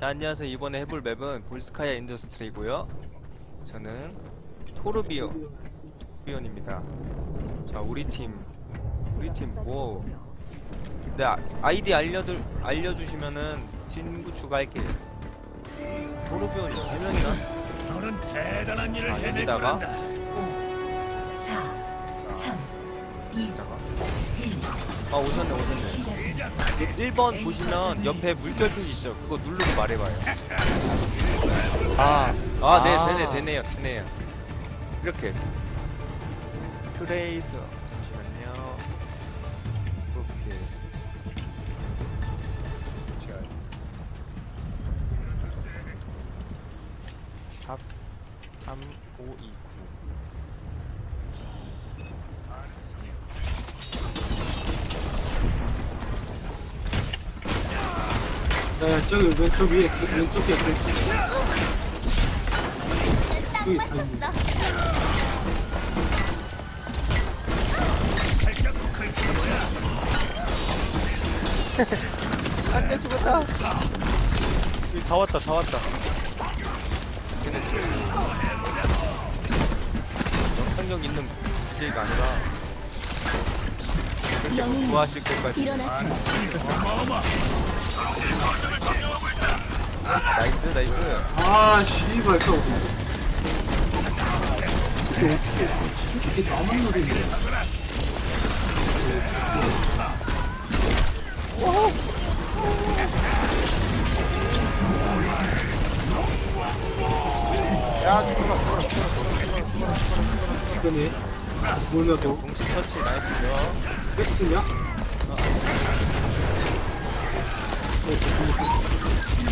자 안녕하세요 이번에 해볼 맵은 볼스카야 인더스트리고요 저는 토르비오 토르비온입니다 자 우리 팀 우리 팀뭐 네, 아- 아이디 알려들 알려주시면은 친구 추가할게요 토르비온이 3명이나? 너는 대단한 일을 아, 해낼 여기다가? 거란다. 4, 3, 2, 잠깐 1. 아 오셨네 오셨네 시작. 1번 보시면 옆에 물결표 있죠 그거 누르고 말해봐요 아, 아, 네, 아. 되네, 되네요, 되네요. 이렇게. 트레이서. 잠시만요. 네, 저기 왼쪽 위에 그 왼쪽에 그 저기 다 있네. 살짝 긁힌 거야. 안 돼, 죽었다. 여기 다 왔다, 다 왔다. 쟤네 영상력 있는 BJ가 아니라 영웅 구하실 것까지. 일어나세요. 나이스, 나이스. 아, 씨발 또. 이게 어떻게 이게 나만 노리네. 야, 죽어라, 죽어라. 이거네. 몰라도 공식 터치 나이스죠. 끝이냐?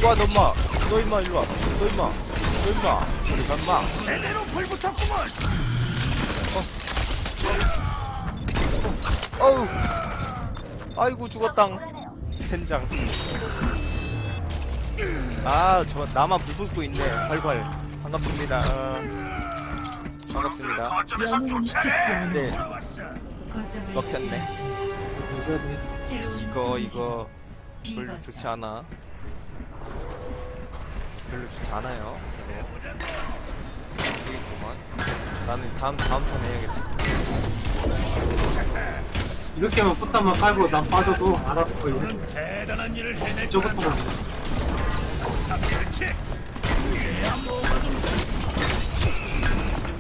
와, 너 임마. 너 임마, 일로 와. 너 임마. 너 임마. 저리 가, 임마. 제대로 불붙었구먼. 어우. 아이고, 죽었당. 텐장. 아, 저, 나만 불 붙고 있네. 활활. 반갑습니다. 어, 반갑습니다. 영웅은 죽지 않아. 네. 거점을 먹혔네. 이거. 이거. 별로. 좋지 않아. 별로 좋지 않아요. 되겠구만. 나는 다음, 다음 턴 해야겠다. 이렇게만 포탄만 깔고 난 빠져도 알아서 너는 대단한 일을 해낼 저것도 그렇지. 얘야.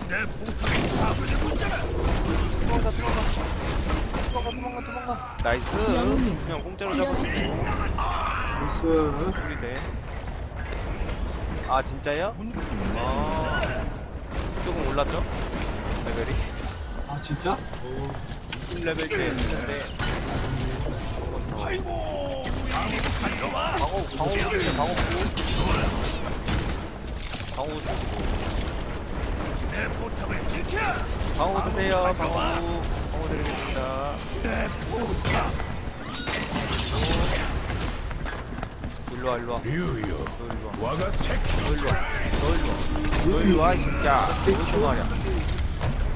내 답을 해보잖아. 도망가, 도망가. 도망가, 도망가, 도망가. 나이스. 그냥 공짜로 잡았어. 나이스. 우리 네. 아, 진짜요? 아. 조금 올랐죠? 레벨이? 아, 진짜? 20레벨 때 했는데. 한번 더. 아이고. 방어, 방어 드리네, 방어 방어 주시고. 내 포탑을 지켜. 방어 드세요, 방어. 방어 드리겠습니다. 내 포탑. 일로와, 일로와. 너 일로와. 너 일로와. 너 일로와. 너 일로와, 이 새끼야. 너 좋아야.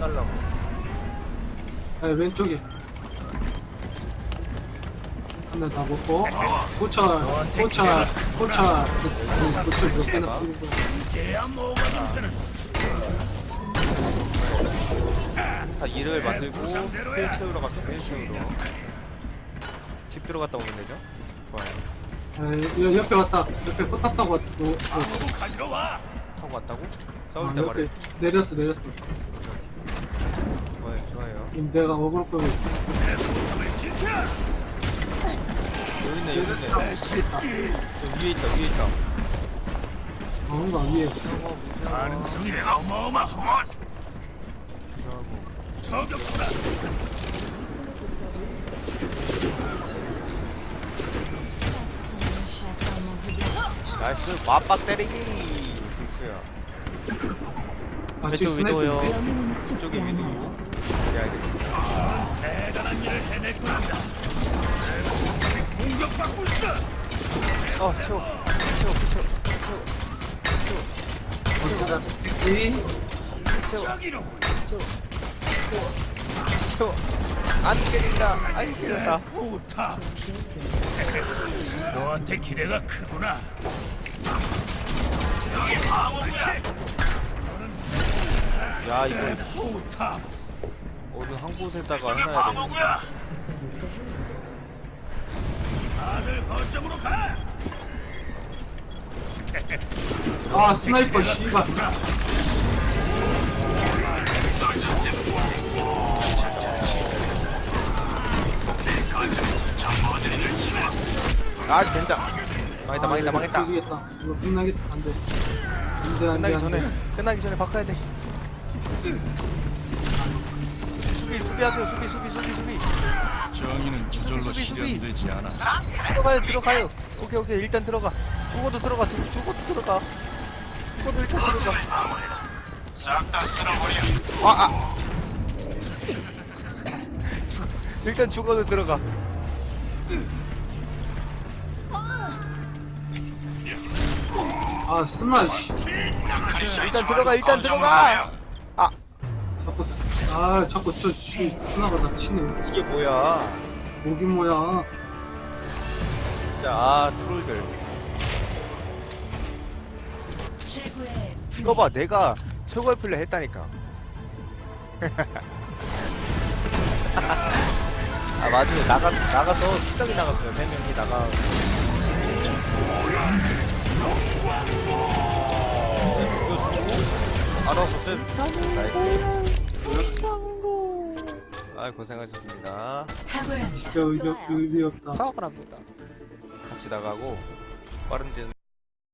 달라고. 아, 왼쪽에. 하나 다 먹고. 포차, 포차, 포차, 그, 포차 몇 개나 뿌리고. 자, 이를 만들고, 힐 채우러 갑시다, 힐 채우러. 집 들어갔다 오면 되죠? 좋아요. 아, 여- 옆에 왔다. 옆에 포탑 타고 왔다. 아무도 가져와. 타고 왔다고? 싸울 아, 때 말해. 옆에 내렸어, 내렸어. 좋아요, 좋아요. 지금 내가 어그로 끌고 있어. 여기 있네, 여기 있네. 있다. 저 위에 있다, 위에 있다. 뭔가 위에. 어, 무시하고. 가능성이 어마어마하구먼. 무시하고. 저격수다. 나이스, 맞박 때리기! 아, 왼쪽 지금 위도요. 스나이퍼인데? 영웅은 죽지 저기 위도. 않아요. 그래야겠다. 대단한 일을 해낼 포탑이 공격받고 있어. 어, 채워. 채워, 채워. 이 채워, 저기로. 채워. 안 때린다. 안 때린다. 너한테 기대가 크구나. 야 이거. 어느 한 곳에다가 해놔야 돼. 뭐야? 다들 거점으로 가. 아 스나이퍼 씨발 아 된다. 망했다 망했다 아, 망했다. 모르겠다 이거 끝나겠다 안 돼 안 돼 안 돼 끝나기 전에 끝나기 전에 바꿔야 돼. 수비 수비하세요 수비 수비 수비 수비. 정의는 저절로 수비, 수비. 실현되지 않아. 들어가요 들어가요. 오케이 오케이 일단 들어가. 죽어도 들어가 죽- 죽어도 들어가. 죽어도 일단 들어가. 싹다 쓸어버려. 아 아. 일단 죽어도 들어가. 아 스나 씨 일단 들어가 일단 들어가. 아 자꾸 아 자꾸 저씨 스나가 나 치네 이게 뭐야? 목이 뭐야 진짜 아 트롤들. 최고의 이거 봐 내가 최고의 플레이 했다니까. 아 맞아요 나가 나가서 수정이 나갔어요 세 명이 나가. 알아서. 나이스. 아 고생하셨습니다. 진짜 의미, 의미 없다 사업을 합니다. 같이 나가고 빠른 진